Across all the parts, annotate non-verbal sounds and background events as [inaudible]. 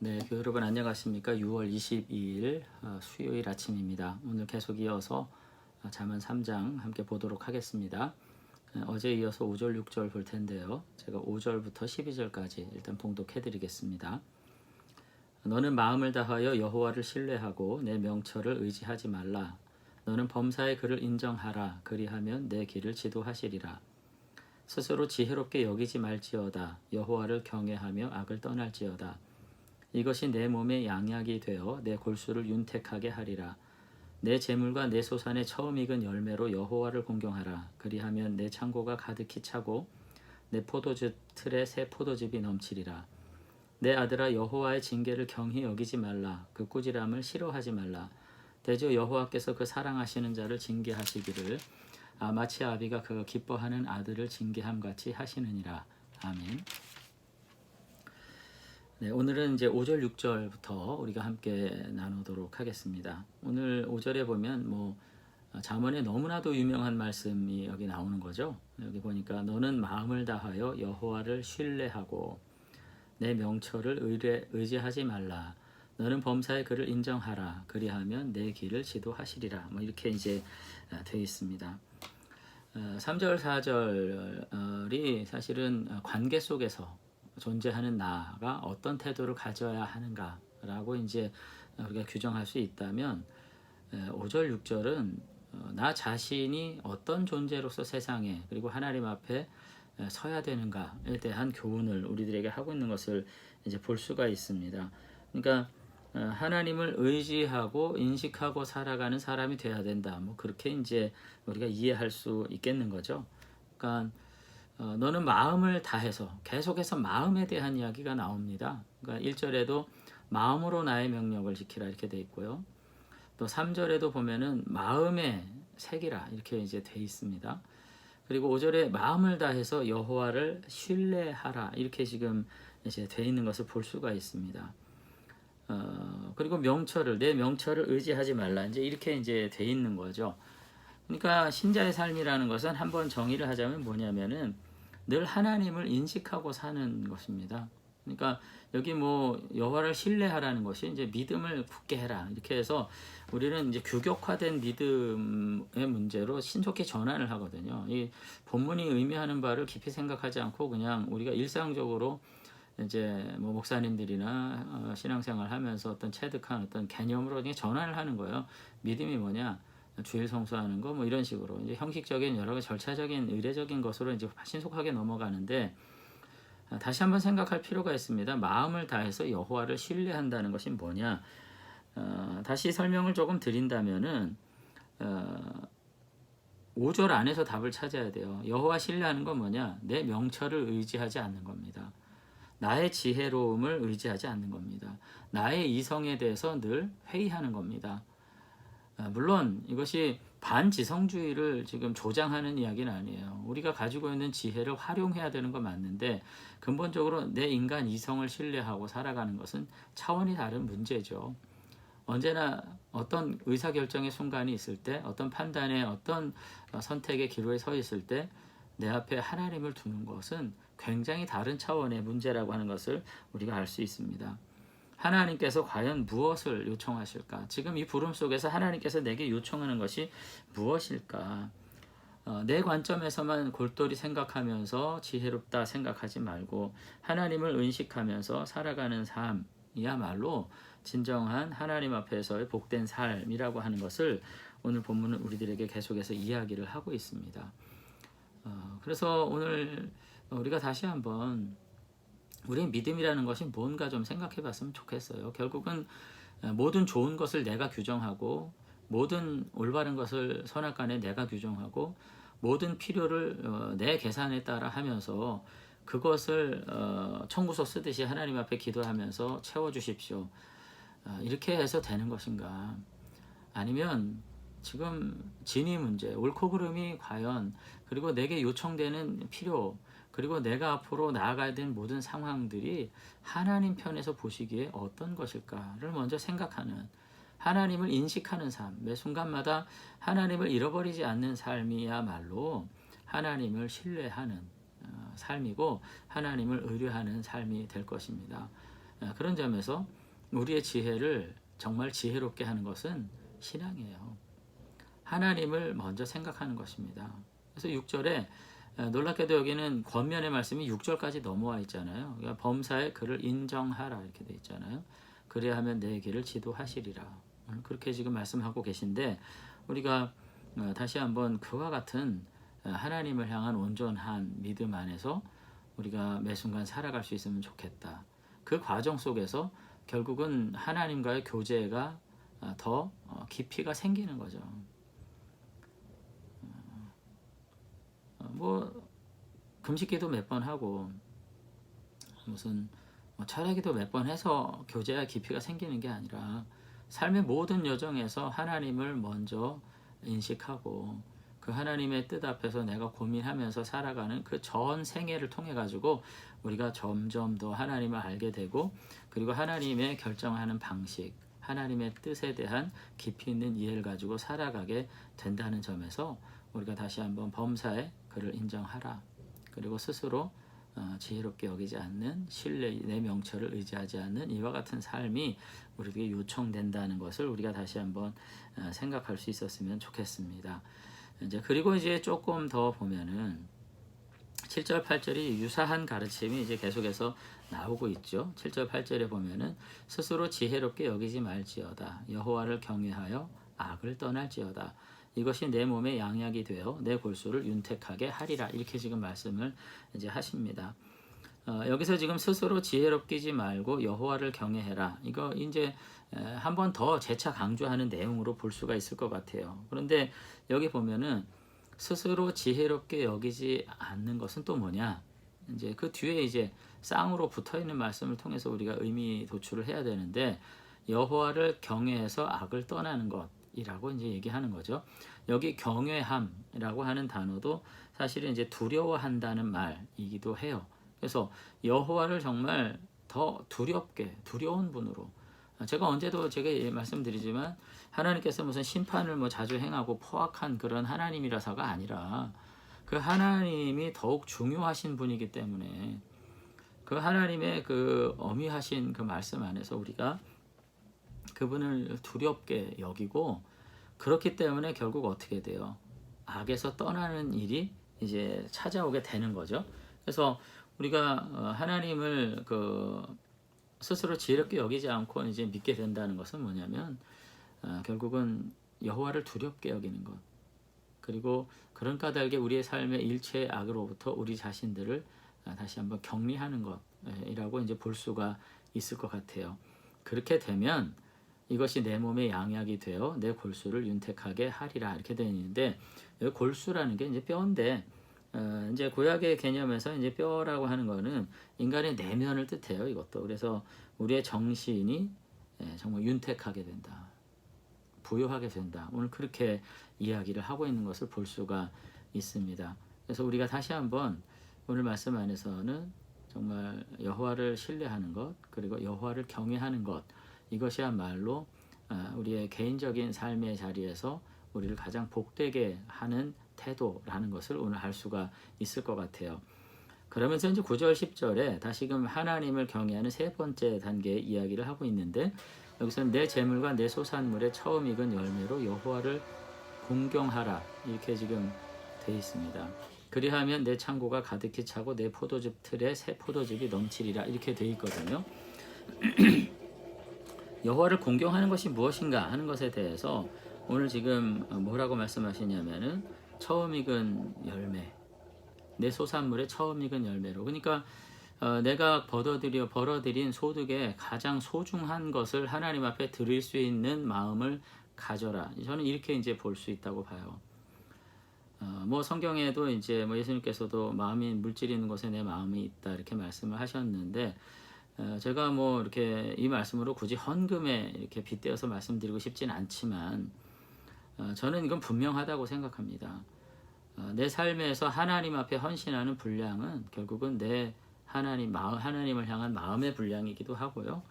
네, 그 여러분 안녕하십니까? 6월 22일 어, 수요일 아침입니다. 오늘 계속 이어서 어, 잠언 3장 함께 보도록 하겠습니다. 어, 어제 이어서 5절 6절 볼 텐데요. 제가 5절부터 12절까지 일단 봉독해 드리겠습니다. 너는 마음을 다하여 여호와를 신뢰하고 내 명철을 의지하지 말라. 너는 범사의 그를 인정하라. 그리하면 내 길을 지도하시리라. 스스로 지혜롭게 여기지 말지어다. 여호와를 경외하며 악을 떠날지어다. 이것이 내 몸의 양약이 되어 내 골수를 윤택하게 하리라. 내 재물과 내 소산의 처음 익은 열매로 여호와를 공경하라. 그리하면 내 창고가 가득히 차고 내 포도주 틀에 새 포도즙이 넘치리라. 내 아들아 여호와의 징계를 경히 여기지 말라. 그 꾸지람을 싫어하지 말라. 대저 여호와께서 그 사랑하시는 자를 징계하시기를 아, 마치 아비가 그 기뻐하는 아들을 징계함 같이 하시느니라. 아멘. 네, 오늘은 이제 5절 6절부터 우리가 함께 나누도록 하겠습니다. 오늘 5절에 보면 뭐 잠언에 너무나도 유명한 말씀이 여기 나오는 거죠. 여기 보니까 너는 마음을 다하여 여호와를 신뢰하고 내 명철을 의뢰, 의지하지 말라. 너는 범사의 그를 인정하라. 그리하면 내 길을 지도하시리라. 뭐 이렇게 이제 되어 있습니다. 3절, 4절이 사실은 관계 속에서 존재하는 나가 어떤 태도를 가져야 하는가라고 이제 우리가 규정할 수 있다면 5절, 6절은 어, 나 자신이 어떤 존재로서 세상에 그리고 하나님 앞에 서야 되는가에 대한 교훈을 우리들에게 하고 있는 것을 이제 볼 수가 있습니다. 그러니까 어, 하나님을 의지하고 인식하고 살아가는 사람이 돼야 된다. 뭐 그렇게 이제 우리가 이해할 수 있겠는 거죠. 그러니까 어, 너는 마음을 다해서 계속해서 마음에 대한 이야기가 나옵니다. 그러니까 1절에도 마음으로 나의 명령을 지키라 이렇게 돼 있고요. 또 3절에도 보면은 마음의 색이라 이렇게 이제 돼 있습니다. 그리고 5절에 마음을 다해서 여호와를 신뢰하라 이렇게 지금 이제 돼 있는 것을 볼 수가 있습니다. 어, 그리고 명철을 내 명철을 의지하지 말라 이제 이렇게 이제 돼 있는 거죠. 그러니까 신자의 삶이라는 것은 한번 정의를 하자면 뭐냐면은 늘 하나님을 인식하고 사는 것입니다. 그러니까 여기 뭐 여호와를 신뢰하라는 것이 이제 믿음을 굳게 해라 이렇게 해서 우리는 이제 규격화된 믿음의 문제로 신속히 전환을 하거든요. 이 본문이 의미하는 바를 깊이 생각하지 않고 그냥 우리가 일상적으로 이제 뭐 목사님들이나 어, 신앙생활 하면서 어떤 체득한 어떤 개념으로 전환을 하는 거예요. 믿음이 뭐냐? 주일 성수하는 거 뭐 이런 식으로 이제 형식적인 여러 가지 절차적인 의례적인 것으로 이제 신속하게 넘어가는데 아, 다시 한번 생각할 필요가 있습니다. 마음을 다해서 여호와를 신뢰한다는 것이 뭐냐? 어, 다시 설명을 조금 드린다면은 어, 5절 안에서 답을 찾아야 돼요. 여호와 신뢰하는 건 뭐냐? 내 명철을 의지하지 않는 겁니다. 나의 지혜로움을 의지하지 않는 겁니다. 나의 이성에 대해서 늘 회의하는 겁니다. 아, 물론 이것이 반지성주의를 지금 조장하는 이야기는 아니에요. 우리가 가지고 있는 지혜를 활용해야 되는 건 맞는데 근본적으로 내 인간 이성을 신뢰하고 살아가는 것은 차원이 다른 문제죠. 언제나 어떤 의사결정의 순간이 있을 때, 어떤 판단의 어떤 어, 선택의 기로에 서 있을 때, 내 앞에 하나님을 두는 것은 굉장히 다른 차원의 문제라고 하는 것을 우리가 알 수 있습니다. 하나님께서 과연 무엇을 요청하실까? 지금 이 부름 속에서 하나님께서 내게 요청하는 것이 무엇일까? 어, 내 관점에서만 골똘히 생각하면서 지혜롭다 생각하지 말고 하나님을 의식하면서 살아가는 삶이야말로 진정한 하나님 앞에서의 복된 삶이라고 하는 것을 오늘 본문은 우리들에게 계속해서 이야기를 하고 있습니다. 어, 그래서 오늘 우리가 다시 한번 우리 믿음이라는 것이 뭔가 좀 생각해 봤으면 좋겠어요. 결국은 모든 좋은 것을 내가 규정하고 모든 올바른 것을 선악간에 내가 규정하고 모든 필요를 어, 내 계산에 따라 하면서 그것을 어, 청구서 쓰듯이 하나님 앞에 기도하면서 채워 주십시오. 어, 이렇게 해서 되는 것인가? 아니면 지금 진위 문제, 옳고 그름이 과연 그리고 내게 요청되는 필요 그리고 내가 앞으로 나아가야 되는 모든 상황들이 하나님 편에서 보시기에 어떤 것일까를 먼저 생각하는 하나님을 인식하는 삶, 매 순간마다 하나님을 잃어버리지 않는 삶이야말로 하나님을 신뢰하는 어, 삶이고 하나님을 의뢰하는 삶이 될 것입니다. 아, 그런 점에서 우리의 지혜를 정말 지혜롭게 하는 것은 신앙이에요. 하나님을 먼저 생각하는 것입니다. 그래서 6절에 놀랍게도 여기는 권면의 말씀이 6절까지 넘어와 있잖아요. 그러니까 범사의 그를 인정하라 이렇게 돼 있잖아요. 그래야 하면 내 길을 지도하시리라. 오늘 그렇게 지금 말씀하고 계신데 우리가 어, 다시 한번 그와 같은 어, 하나님을 향한 온전한 믿음 안에서 우리가 매 순간 살아갈 수 있으면 좋겠다. 그 과정 속에서 결국은 하나님과의 교제가 어, 더 어, 깊이가 생기는 거죠. 어, 뭐 금식기도 몇 번 하고 무슨 뭐 철학기도 몇 번 해서 교제와 깊이가 생기는 게 아니라 삶의 모든 여정에서 하나님을 먼저 인식하고 그 하나님의 뜻 앞에서 내가 고민하면서 살아가는 그 전 생애를 통해 가지고 우리가 점점 더 하나님을 알게 되고 그리고 하나님의 결정하는 방식, 하나님의 뜻에 대한 깊이 있는 이해를 가지고 살아가게 된다는 점에서 우리가 다시 한번 범사에 그를 인정하라. 그리고 스스로 어, 지혜롭게 여기지 않는 신뢰 내 명철을 의지하지 않는 이와 같은 삶이 우리에게 요청된다는 것을 우리가 다시 한번 어, 생각할 수 있었으면 좋겠습니다. 이제 그리고 이제 조금 더 보면은 7절 8절이 유사한 가르침이 이제 계속해서 나오고 있죠. 7절 8절에 보면은 스스로 지혜롭게 여기지 말지어다. 여호와를 경외하여 악을 떠날지어다. 이것이 내 몸의 양약이 되어 내 골수를 윤택하게 하리라. 이렇게 지금 말씀을 이제 하십니다. 어, 여기서 지금 스스로 지혜롭기지 말고 여호와를 경외해라. 이거 이제 한 번 더 재차 강조하는 내용으로 볼 수가 있을 것 같아요. 그런데 여기 보면은 스스로 지혜롭게 여기지 않는 것은 또 뭐냐? 이제 그 뒤에 이제 쌍으로 붙어 있는 말씀을 통해서 우리가 의미 도출을 해야 되는데 여호와를 경외해서 악을 떠나는 것 이라고 이제 얘기하는 거죠. 여기 경외함이라고 하는 단어도 사실은 이제 두려워한다는 말이기도 해요. 그래서 여호와를 정말 더 두렵게 두려운 분으로 제가 언제도 제가 말씀드리지만 하나님께서 무슨 심판을 뭐 자주 행하고 포악한 그런 하나님이라서가 아니라 그 하나님이 더욱 중요하신 분이기 때문에 그 하나님의 그 어미하신 그 말씀 안에서 우리가 그분을 두렵게 여기고 그렇기 때문에 결국 어떻게 돼요? 악에서 떠나는 일이 이제 찾아오게 되는 거죠. 그래서 우리가 어, 하나님을 그 스스로 지혜롭게 여기지 않고 이제 믿게 된다는 것은 뭐냐면 어, 결국은 여호와를 두렵게 여기는 것 그리고 그런 까닭에 우리의 삶의 일체의 악으로부터 우리 자신들을 어, 다시 한번 격리하는 것이라고 이제 볼 수가 있을 것 같아요. 그렇게 되면 이것이 내 몸의 양약이 되어 내 골수를 윤택하게 하리라 이렇게 되어 있는데 골수라는 게 이제 뼈인데 어, 이제 구약의 개념에서 이제 뼈라고 하는 거는 인간의 내면을 뜻해요. 이것도 그래서 우리의 정신이 예, 정말 윤택하게 된다, 부유하게 된다. 오늘 그렇게 이야기를 하고 있는 것을 볼 수가 있습니다. 그래서 우리가 다시 한번 오늘 말씀 안에서는 정말 여호와를 신뢰하는 것 그리고 여호와를 경외하는 것 이것이야말로 어, 우리의 개인적인 삶의 자리에서 우리를 가장 복되게 하는 태도라는 것을 오늘 알 수가 있을 것 같아요. 그러면서 이제 9절 10절에 다시금 하나님을 경외하는 세 번째 단계의 이야기를 하고 있는데 여기서는 내 재물과 내 소산물의 처음 익은 열매로 여호와를 공경하라 이렇게 지금 돼 있습니다. 그리하면 내 창고가 가득히 차고 내 포도즙 틀에 새 포도즙이 넘치리라 이렇게 돼 있거든요. [clears throat] 여호와를 공경하는 것이 무엇인가 하는 것에 대해서 오늘 지금 뭐라고 말씀하시냐면은 처음 익은 열매, 내 소산물의 처음 익은 열매로. 그러니까 어, 내가 벌어들여 벌어들인 소득의 가장 소중한 것을 하나님 앞에 드릴 수 있는 마음을 가져라. 저는 이렇게 이제 볼 수 있다고 봐요. 어, 뭐 성경에도 이제 뭐 예수님께서도 마음이 물질이 있는 곳에 내 마음이 있다 이렇게 말씀을 하셨는데 어, 제가 뭐 이렇게 이 말씀으로 굳이 헌금에 이렇게 빗대어서 말씀드리고 싶진 않지만 어, 저는 이건 분명하다고 생각합니다. 어, 내 삶에서 하나님 앞에 헌신하는 분량은 결국은 내 하나님 하나님을 향한 마음의 분량이기도 하고요.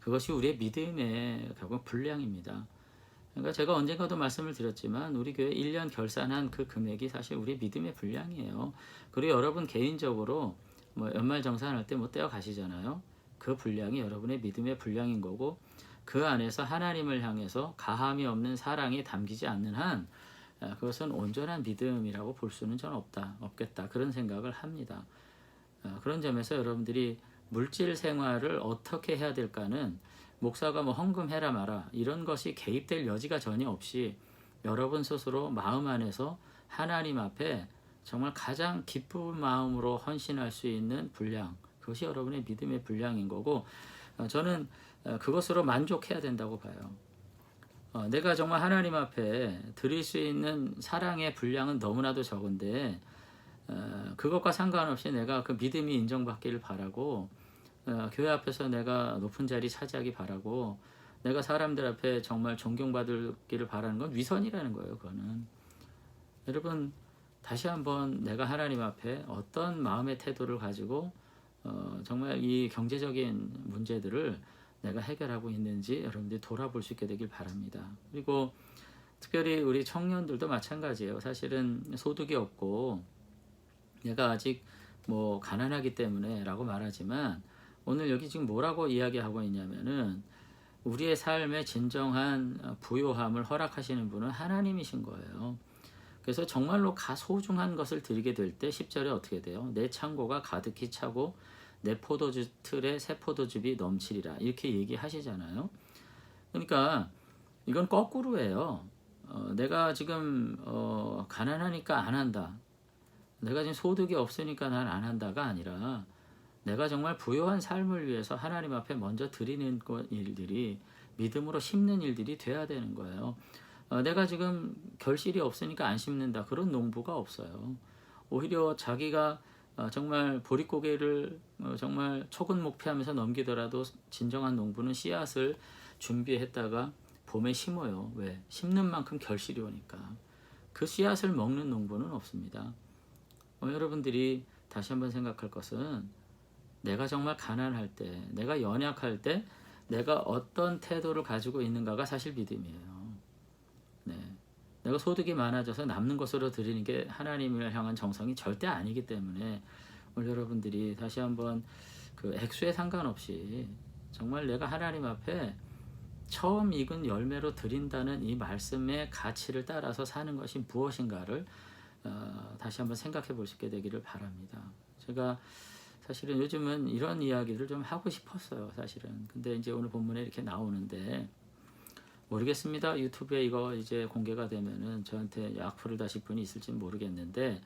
그것이 우리의 믿음의 결국 분량입니다. 그러니까 제가 언젠가도 말씀을 드렸지만 우리 교회 1년 결산한 그 금액이 사실 우리 믿음의 분량이에요. 그리고 여러분 개인적으로 뭐 연말 정산할 때 뭐 떼어 가시잖아요. 그 분량이 여러분의 믿음의 분량인 거고 그 안에서 하나님을 향해서 가함이 없는 사랑이 담기지 않는 한 아, 그것은 온전한 믿음이라고 볼 수는 전 없다 없겠다 그런 생각을 합니다. 아, 그런 점에서 여러분들이 물질 생활을 어떻게 해야 될까는 목사가 뭐 헌금해라 마라 이런 것이 개입될 여지가 전혀 없이 여러분 스스로 마음 안에서 하나님 앞에 정말 가장 기쁜 마음으로 헌신할 수 있는 분량 그것이 여러분의 믿음의 분량인 거고 어, 저는 어, 그것으로 만족해야 된다고 봐요. 어, 내가 정말 하나님 앞에 드릴 수 있는 사랑의 분량은 너무나도 적은데 어, 그것과 상관없이 내가 그 믿음이 인정받기를 바라고 어, 교회 앞에서 내가 높은 자리 차지하기 바라고 내가 사람들 앞에 정말 존경받기를 바라는 건 위선이라는 거예요. 그거는 여러분 다시 한번 내가 하나님 앞에 어떤 마음의 태도를 가지고 어, 정말 이 경제적인 문제들을 내가 해결하고 있는지 여러분들이 돌아볼 수 있게 되길 바랍니다. 그리고 특별히 우리 청년들도 마찬가지예요. 사실은 소득이 없고 내가 아직 뭐 가난하기 때문에라고 말하지만 오늘 여기 지금 뭐라고 이야기하고 있냐면은 우리의 삶의 진정한 부요함을 허락하시는 분은 하나님이신 거예요. 그래서 정말로 가 소중한 것을 드리게 될 때 10절에 어떻게 돼요? 내 창고가 가득히 차고 내 포도주 틀에 새 포도즙이 넘치리라 이렇게 얘기하시잖아요. 그러니까 이건 거꾸로예요. 어, 내가 지금 어, 가난하니까 안 한다. 내가 지금 소득이 없으니까 난 안 한다가 아니라 내가 정말 부요한 삶을 위해서 하나님 앞에 먼저 드리는 일들이 믿음으로 심는 일들이 돼야 되는 거예요. 어, 내가 지금 결실이 없으니까 안 심는다 그런 농부가 없어요. 오히려 자기가 어, 정말 보릿고개를 어, 정말 초근 목표하면서 넘기더라도 진정한 농부는 씨앗을 준비했다가 봄에 심어요. 왜? 심는 만큼 결실이 오니까. 그 씨앗을 먹는 농부는 없습니다. 어, 여러분들이 다시 한번 생각할 것은 내가 정말 가난할 때, 내가 연약할 때, 내가 어떤 태도를 가지고 있는가가 사실 믿음이에요. 네. 내가 소득이 많아져서 남는 것으로 드리는 게 하나님을 향한 정성이 절대 아니기 때문에 오늘 여러분들이 다시 한번 그 액수에 상관없이 정말 내가 하나님 앞에 처음 익은 열매로 드린다는 이 말씀의 가치를 따라서 사는 것이 무엇인가를 어, 다시 한번 생각해 볼 수 있게 되기를 바랍니다. 제가 사실은 요즘은 이런 이야기를 좀 하고 싶었어요, 사실은. 근데 이제 오늘 본문에 이렇게 나오는데 모르겠습니다. 유튜브에 이거 이제 공개가 되면은 저한테 악플을 다실 분이 있을지 모르겠는데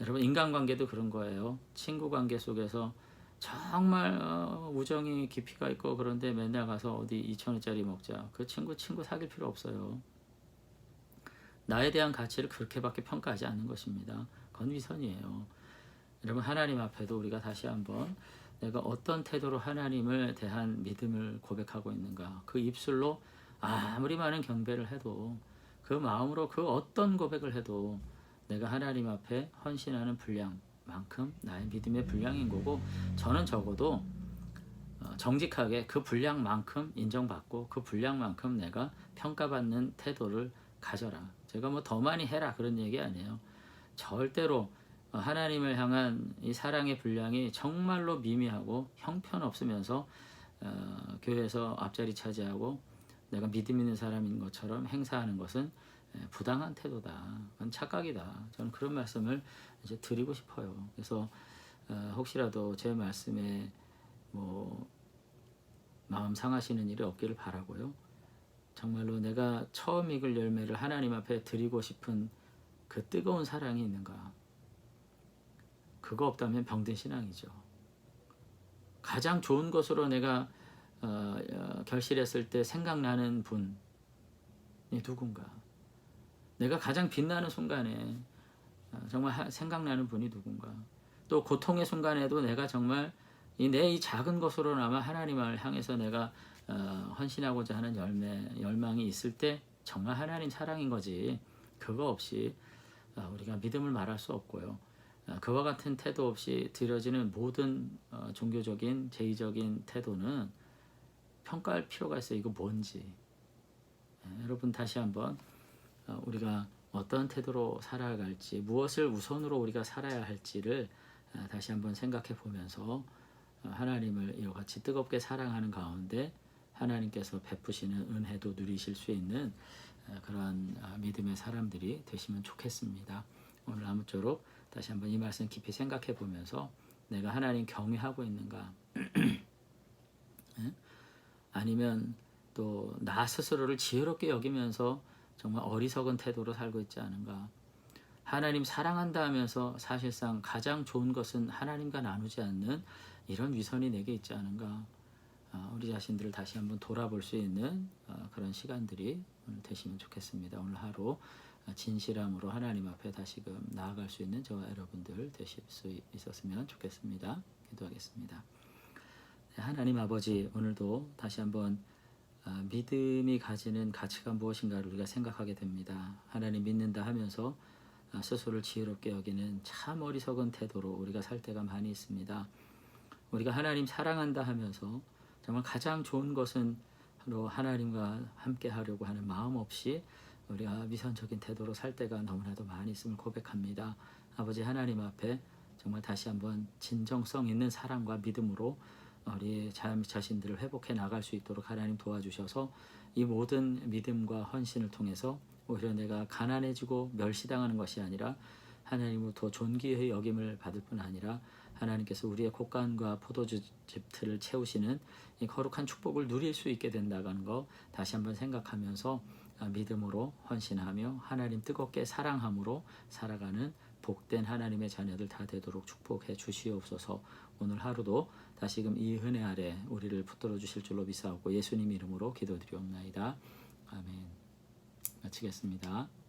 여러분 인간관계도 그런 거예요. 친구 관계 속에서 정말 어, 우정이 깊이가 있고 그런데 맨날 가서 어디 2천 원짜리 먹자. 그 친구 친구 사귈 필요 없어요. 나에 대한 가치를 그렇게밖에 평가하지 않는 것입니다. 그건 위선이에요. 여러분 하나님 앞에도 우리가 다시 한번 내가 어떤 태도로 하나님을 대한 믿음을 고백하고 있는가 그 입술로 아무리 많은 경배를 해도 그 마음으로 그 어떤 고백을 해도 내가 하나님 앞에 헌신하는 분량만큼 나의 믿음의 분량인 거고 저는 적어도 어, 정직하게 그 분량만큼 인정받고 그 분량만큼 내가 평가받는 태도를 가져라. 제가 뭐 더 많이 해라 그런 얘기 아니에요. 절대로 어, 하나님을 향한 이 사랑의 분량이 정말로 미미하고 형편없으면서 어, 교회에서 앞자리 차지하고 내가 믿음 있는 사람인 것처럼 행사하는 것은 예, 부당한 태도다. 그건 착각이다. 저는 그런 말씀을 이제 드리고 싶어요. 그래서 어, 혹시라도 제 말씀에 뭐 마음 상하시는 일이 없기를 바라고요. 정말로 내가 처음 익을 열매를 하나님 앞에 드리고 싶은 그 뜨거운 사랑이 있는가? 그거 없다면 병든 신앙이죠. 가장 좋은 것으로 내가 어, 어, 결실했을 때 생각나는 분이 누군가? 내가 가장 빛나는 순간에 어, 정말 하, 생각나는 분이 누군가? 또 고통의 순간에도 내가 정말 내 이 작은 것으로나마 하나님을 향해서 내가 어, 헌신하고자 하는 열매, 열망이 있을 때 정말 하나님 사랑인 거지. 그거 없이 어, 우리가 믿음을 말할 수 없고요. 어, 그와 같은 태도 없이 드려지는 모든 어, 종교적인 제의적인 태도는 평가할 필요가 있어요. 이거 뭔지. 예, 여러분 다시 한번 어, 우리가 어떤 태도로 살아갈지 무엇을 우선으로 우리가 살아야 할지를 어, 다시 한번 생각해 보면서 어, 하나님을 이와 같이 뜨겁게 사랑하는 가운데 하나님께서 베푸시는 은혜도 누리실 수 있는 어, 믿음의 사람들이 되시면 좋겠습니다. 오늘 아무쪼록 다시 한번 이 말씀 깊이 생각해 보면서 내가 하나님 경외하고 있는가 예? [clears throat] 아니면 또 나 스스로를 지혜롭게 여기면서 정말 어리석은 태도로 살고 있지 않은가 하나님 사랑한다 하면서 사실상 가장 좋은 것은 하나님과 나누지 않는 이런 위선이 내게 있지 않은가 아, 우리 자신들을 다시 한번 돌아볼 수 있는 어, 그런 시간들이 되시면 좋겠습니다. 오늘 하루 어, 진실함으로 하나님 앞에 다시금 나아갈 수 있는 저와 여러분들 되실 수 있었으면 좋겠습니다. 기도하겠습니다. 네, 하나님 아버지 오늘도 다시 한번 아, 믿음이 가지는 가치가 무엇인가를 우리가 생각하게 됩니다. 하나님 믿는다 하면서 아, 스스로를 지혜롭게 여기는 참 어리석은 태도로 우리가 살 때가 많이 있습니다. 우리가 하나님 사랑한다 하면서 정말 가장 좋은 것은 바로 하나님과 함께 하려고 하는 마음 없이 우리가 위선적인 태도로 살 때가 너무나도 많이 있음을 고백합니다. 아버지 하나님 앞에 정말 다시 한번 진정성 있는 사랑과 믿음으로 우리 자- 자신들을 회복해 나갈 수 있도록 하나님 도와주셔서 이 모든 믿음과 헌신을 통해서 오히려 내가 가난해지고 멸시당하는 것이 아니라 하나님으로부터 존귀의 여김을 받을 뿐 아니라 하나님께서 우리의 곡간과 포도즙 틀을 채우시는 이 거룩한 축복을 누릴 수 있게 된다는 거 다시 한번 생각하면서 아, 믿음으로 헌신하며 하나님 뜨겁게 사랑함으로 살아가는 복된 하나님의 자녀들 다 되도록 축복해 주시옵소서. 오늘 하루도 다시금 이 은혜 아래 우리를 붙들어 주실 줄로 믿사옵고 예수님 이름으로 기도드리옵나이다. 아멘. 마치겠습니다.